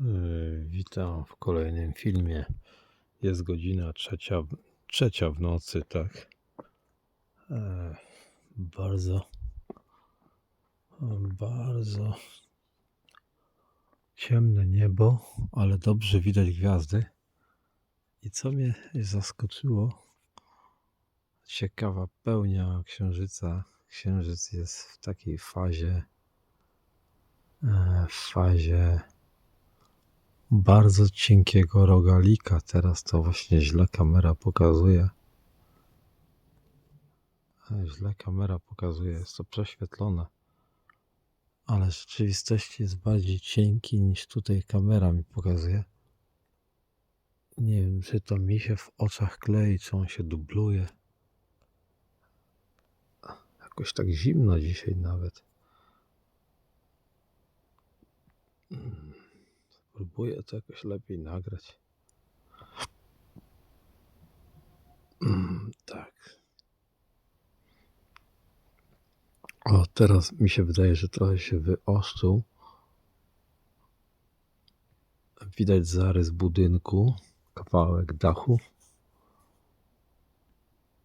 Yy, Witam w kolejnym filmie. Jest godzina trzecia, trzecia w nocy, tak. E, Bardzo, bardzo ciemne niebo, ale dobrze widać gwiazdy. I co mnie zaskoczyło, ciekawa pełnia księżyca. Księżyc jest w takiej fazie, w fazie bardzo cienkiego rogalika. Teraz to właśnie źle kamera pokazuje. E, Źle kamera pokazuje, jest to prześwietlone. Ale w rzeczywistości jest bardziej cienki niż tutaj kamera mi pokazuje. Nie wiem, czy to mi się w oczach klei, czy on się dubluje. Jakoś tak zimno dzisiaj nawet. Mm, Spróbuję to jakoś lepiej nagrać. Mm, Tak. O, teraz mi się wydaje, że trochę się wyostrzył. Widać zarys budynku, kawałek dachu.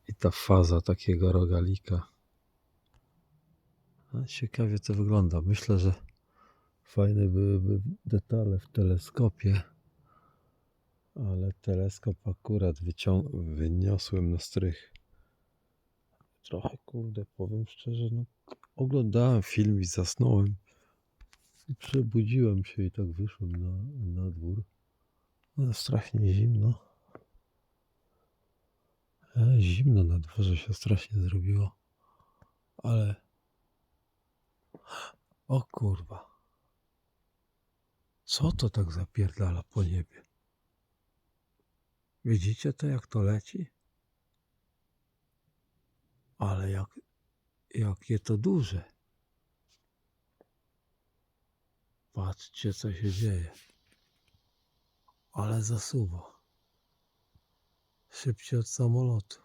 I ta faza takiego rogalika. Ciekawie to wygląda. Myślę, że fajne byłyby detale w teleskopie. Ale teleskop akurat wyniosłem na strych. Trochę, kurde, powiem szczerze, no, oglądałem film i zasnąłem. I przebudziłem się i tak wyszłem na, na dwór. No, strasznie zimno. E, zimno na dworze się strasznie zrobiło. Ale... O kurwa. Co to tak zapierdala po niebie? Widzicie to, jak to leci? Ale jak, jakie to duże. Patrzcie, co się dzieje. Ale zasuwa. Szybciej od samolotu.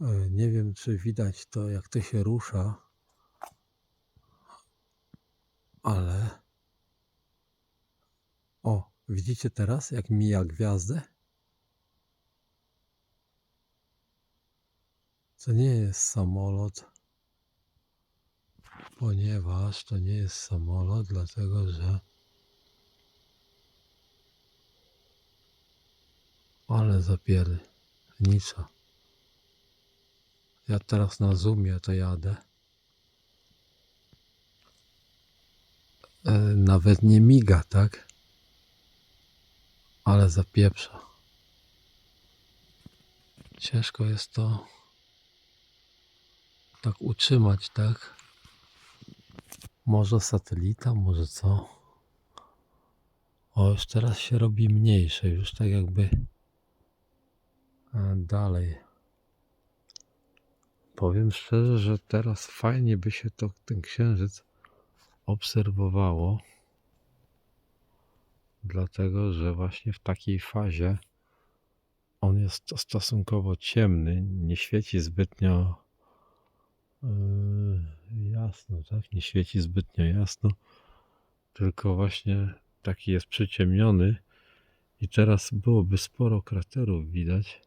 E, Nie wiem, czy widać to, jak to się rusza, ale. Widzicie teraz, jak mija gwiazdę? To nie jest samolot, ponieważ to nie jest samolot, dlatego że. Ale zapiernicza. Ja teraz na zoomie to jadę. E, nawet nie miga, tak? Ale zapieprza. Ciężko jest to tak utrzymać, tak? Może satelita, może co? O, już teraz się robi mniejsze, już tak jakby e, dalej. Powiem szczerze, że teraz fajnie by się to ten księżyc obserwowało, dlatego że właśnie w takiej fazie on jest stosunkowo ciemny, nie świeci zbytnio yy, jasno, tak? Nie świeci zbytnio jasno, tylko właśnie taki jest przyciemniony i teraz byłoby sporo kraterów widać.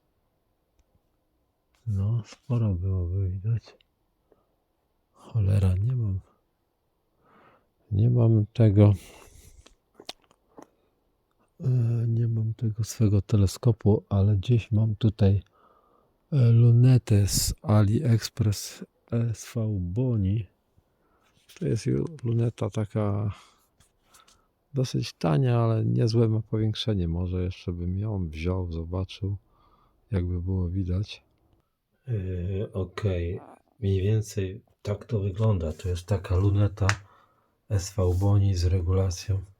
No, sporo byłoby widać. Cholera, nie mam. Nie mam tego. e, Nie mam tego swego teleskopu, ale gdzieś mam tutaj e, lunetę z AliExpress SV Boni. To jest luneta taka dosyć tania, ale niezłe ma powiększenie. Może jeszcze bym ją wziął, zobaczył, jakby było widać. Yy, Okej, mniej więcej tak to wygląda. To jest taka luneta SV Boni z regulacją.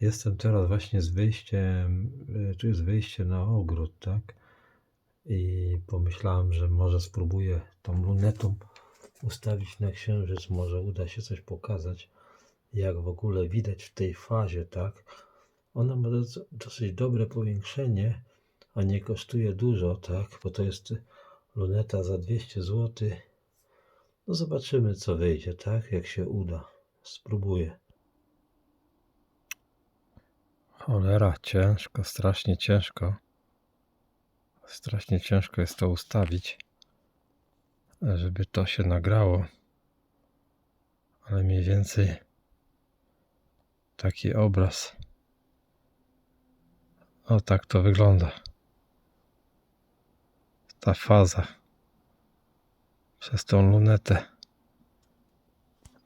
Jestem teraz właśnie z wyjściem, yy, tu jest wyjście na ogród, tak? I pomyślałem, że może spróbuję tą lunetą ustawić na księżyc, może uda się coś pokazać, jak w ogóle widać w tej fazie, tak? Ona ma dos- dosyć dobre powiększenie, a nie kosztuje dużo, tak? Bo to jest luneta za 200 zł. No zobaczymy, co wyjdzie, tak? Jak się uda. Spróbuję. Cholera, ciężko, strasznie ciężko. Strasznie ciężko jest to ustawić, żeby to się nagrało. Ale mniej więcej taki obraz. O tak to wygląda. Ta faza przez tą lunetę.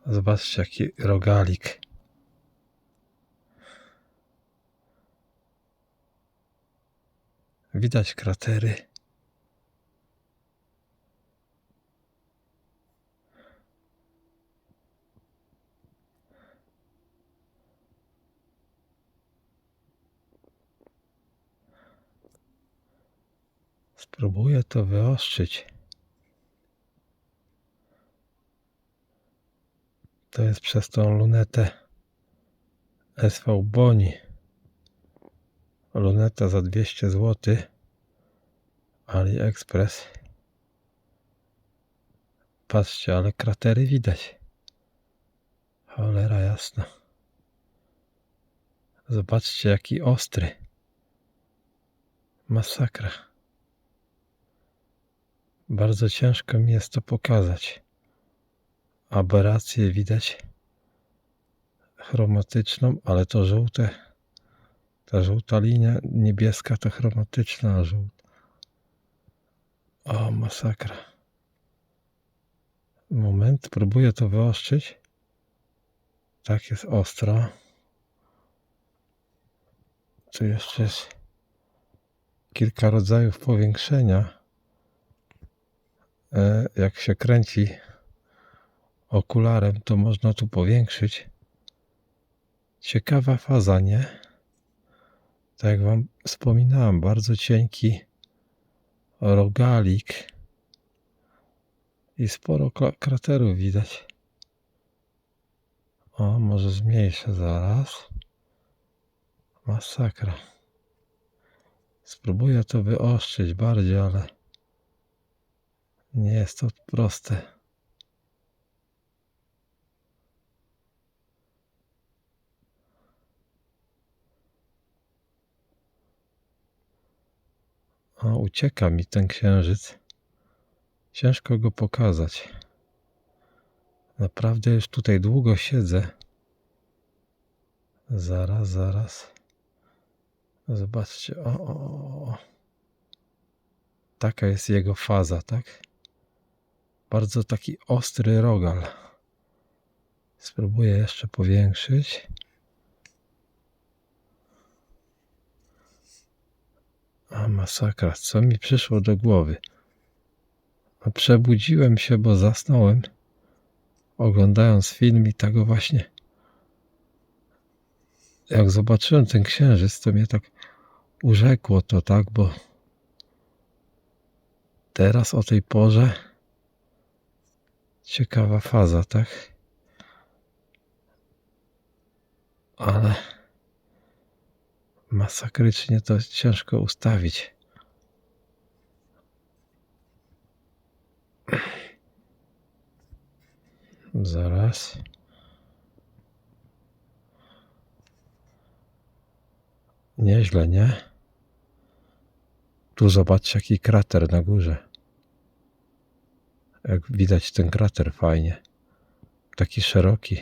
Zobaczcie jaki rogalik. Widać kratery. Spróbuję to wyostrzyć. To jest przez tą lunetę SV Boni. Luneta za 200 zł. AliExpress. Patrzcie, ale kratery widać. Cholera jasna. Zobaczcie, jaki ostry. Masakra. Bardzo ciężko mi jest to pokazać. Aberrację widać chromatyczną, ale to żółte, ta żółta linia niebieska to chromatyczna, żółta. O, masakra. Moment, próbuję to wyostrzyć. Tak jest ostro. Tu jeszcze jest kilka rodzajów powiększenia. E, Jak się kręci okularem, to można tu powiększyć. Ciekawa faza, nie? Tak jak Wam wspominałem, bardzo cienki rogalik i sporo kraterów widać. O, może zmniejszę zaraz. Masakra. Spróbuję to wyostrzyć bardziej, ale nie jest to proste. O, ucieka mi ten księżyc. Ciężko go pokazać. Naprawdę już tutaj długo siedzę. Zaraz, zaraz. Zobaczcie. O, o, o. Taka jest jego faza, tak? Bardzo taki ostry rogal. Spróbuję jeszcze powiększyć. A masakra, co mi przyszło do głowy? A przebudziłem się, bo zasnąłem, oglądając film i tak właśnie. Jak zobaczyłem ten księżyc, to mnie tak urzekło to, tak, bo teraz o tej porze ciekawa faza, tak? Ale masakrycznie to ciężko ustawić. Zaraz. Nieźle, nie? Tu zobaczcie jaki krater na górze. Jak widać ten krater fajnie. Taki szeroki.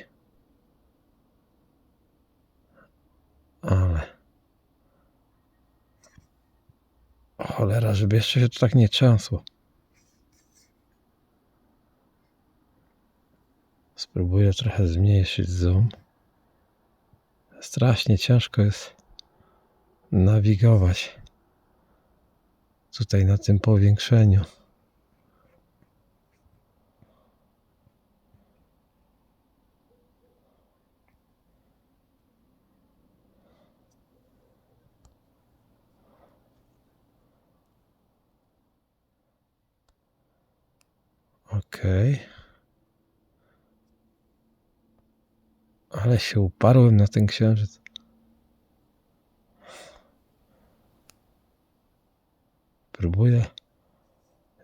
Ale. Cholera, żeby jeszcze się to tak nie trzęsło. Spróbuję trochę zmniejszyć zoom. Strasznie ciężko jest nawigować tutaj na tym powiększeniu. Okej. Ale się uparłem na ten księżyc. Próbuję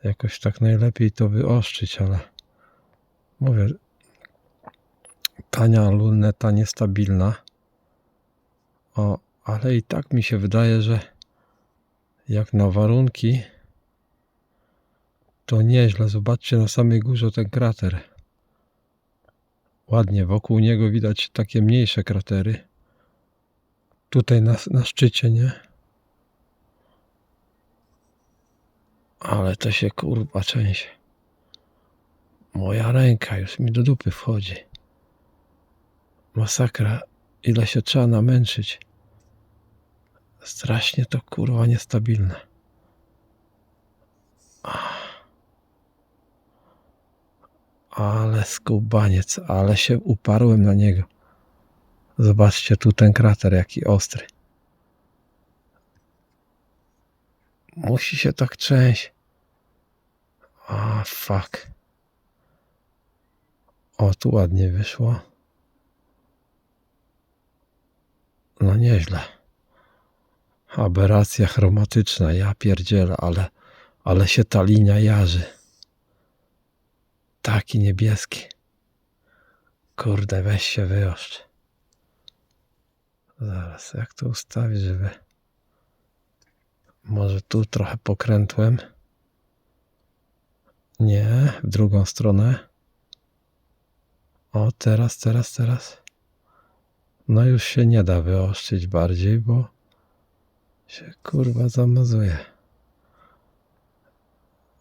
jakoś tak najlepiej to wyostrzyć, ale mówię, tania luneta niestabilna. O, Ale i tak mi się wydaje, że jak na warunki, to nieźle. Zobaczcie na samej górze ten krater. Ładnie, wokół niego widać takie mniejsze kratery. Tutaj na, na szczycie, nie? Ale to się kurwa część. Moja ręka już mi do dupy wchodzi. Masakra. Ile się trzeba namęczyć. Strasznie to kurwa niestabilne. Ale skubaniec, ale się uparłem na niego. Zobaczcie tu ten krater, jaki ostry. Musi się tak trzęść. A, fuck. O, tu ładnie wyszło. No nieźle. Aberracja chromatyczna, ja pierdzielę, ale, ale się ta linia jarzy. Taki niebieski. Kurde, weź się wyoszcz. Zaraz, jak to ustawić, żeby... Może tu trochę pokrętłem. Nie, w drugą stronę. O, teraz, teraz, teraz. No już się nie da wyoszczyć bardziej, bo się kurwa zamazuje.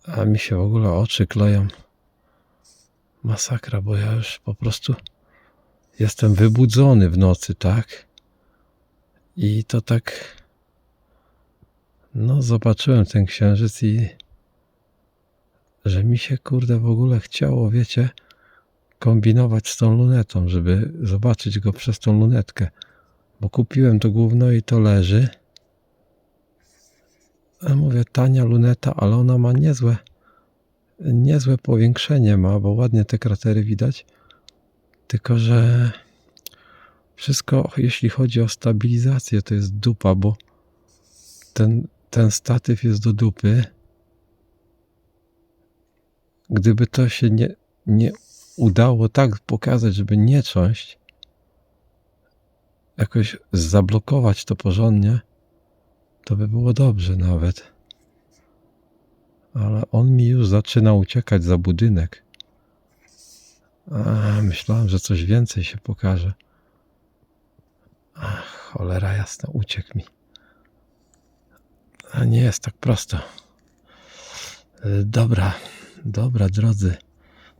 A mi się w ogóle oczy kleją. Masakra, bo ja już po prostu jestem wybudzony w nocy, tak? I to tak. No, zobaczyłem ten księżyc i że mi się kurde w ogóle chciało, wiecie, kombinować z tą lunetą, żeby zobaczyć go przez tą lunetkę. Bo kupiłem to gówno i to leży. A mówię, tania luneta, ale ona ma niezłe, niezłe powiększenie ma, bo ładnie te kratery widać. Tylko, że wszystko, jeśli chodzi o stabilizację, to jest dupa, bo ten, ten statyw jest do dupy. Gdyby to się nie, nie udało tak pokazać, żeby nie cząść, jakoś zablokować to porządnie, to by było dobrze nawet. Ale on mi już zaczyna uciekać za budynek. A, myślałem, że coś więcej się pokaże. Ach, cholera jasna, uciekł mi. A nie jest tak prosto. Dobra, dobra, drodzy.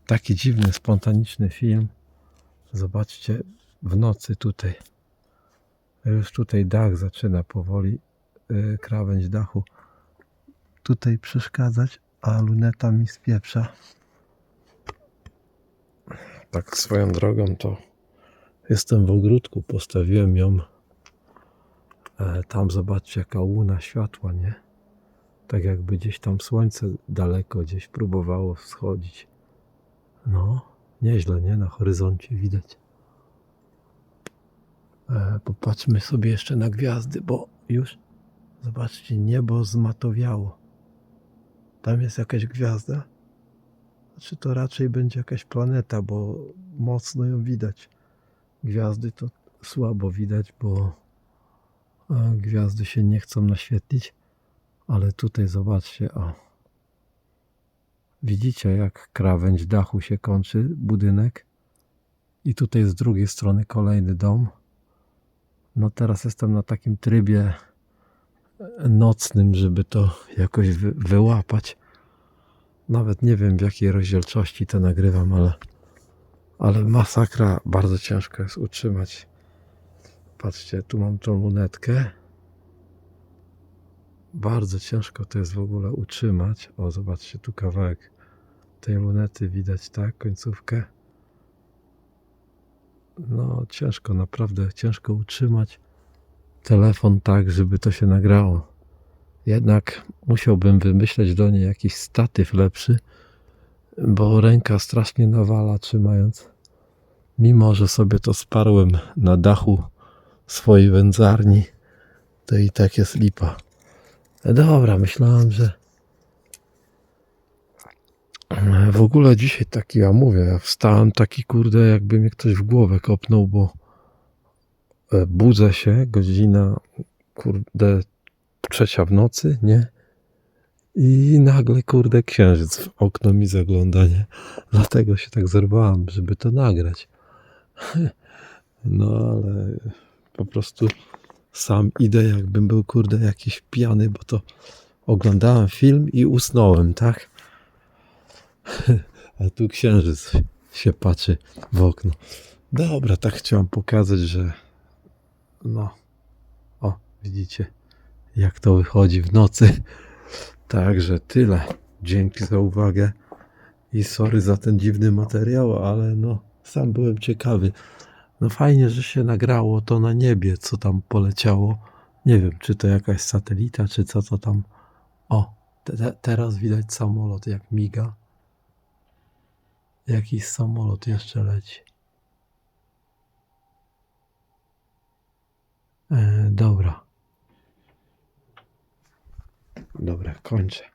Taki dziwny, spontaniczny film. Zobaczcie, w nocy tutaj. Już tutaj dach zaczyna powoli, y, krawędź dachu tutaj przeszkadzać, a luneta mi spieprza. Tak swoją drogą to jestem w ogródku, postawiłem ją. E, Tam zobaczcie jaka łuna światła, nie? Tak jakby gdzieś tam słońce daleko gdzieś próbowało wschodzić. No, nieźle, nie? Na horyzoncie widać. E, Popatrzmy sobie jeszcze na gwiazdy, bo już zobaczcie, niebo zmatowiało. Tam jest jakaś gwiazda? Czy to raczej będzie jakaś planeta, bo mocno ją widać. Gwiazdy to słabo widać, bo e, gwiazdy się nie chcą naświetlić. Ale tutaj zobaczcie, o. Widzicie, jak krawędź dachu się kończy, budynek. I tutaj z drugiej strony kolejny dom. No teraz jestem na takim trybie nocnym, żeby to jakoś wy, wyłapać. Nawet nie wiem w jakiej rozdzielczości to nagrywam, ale, ale masakra bardzo ciężko jest utrzymać. Patrzcie, tu mam tą lunetkę. Bardzo ciężko to jest w ogóle utrzymać. O, zobaczcie, tu kawałek tej lunety widać, tak? Końcówkę. No, ciężko, naprawdę ciężko utrzymać telefon tak, żeby to się nagrało. Jednak musiałbym wymyśleć do niej jakiś statyw lepszy, bo ręka strasznie nawala trzymając. Mimo, że sobie to sparłem na dachu swojej wędzarni, to i tak jest lipa. Dobra, myślałem, że w ogóle dzisiaj taki, ja mówię, ja wstałem taki kurde, jakby mnie ktoś w głowę kopnął, bo budzę się, godzina, kurde, trzecia w nocy, nie? I nagle, kurde, księżyc w okno mi zagląda, nie? Dlatego się tak zerwałem, żeby to nagrać. No ale po prostu sam idę, jakbym był, kurde, jakiś pijany, bo to oglądałem film i usnąłem, tak? A tu księżyc się patrzy w okno. Dobra, tak chciałem pokazać, że no, o, widzicie, jak to wychodzi w nocy. Także tyle. Dzięki za uwagę i sorry za ten dziwny materiał, ale no, sam byłem ciekawy. No fajnie, że się nagrało to na niebie, co tam poleciało. Nie wiem, czy to jakaś satelita, czy co to tam. O, te, te, teraz widać samolot, jak miga. Jakiś samolot jeszcze leci. Dobra. Dobra, kończę.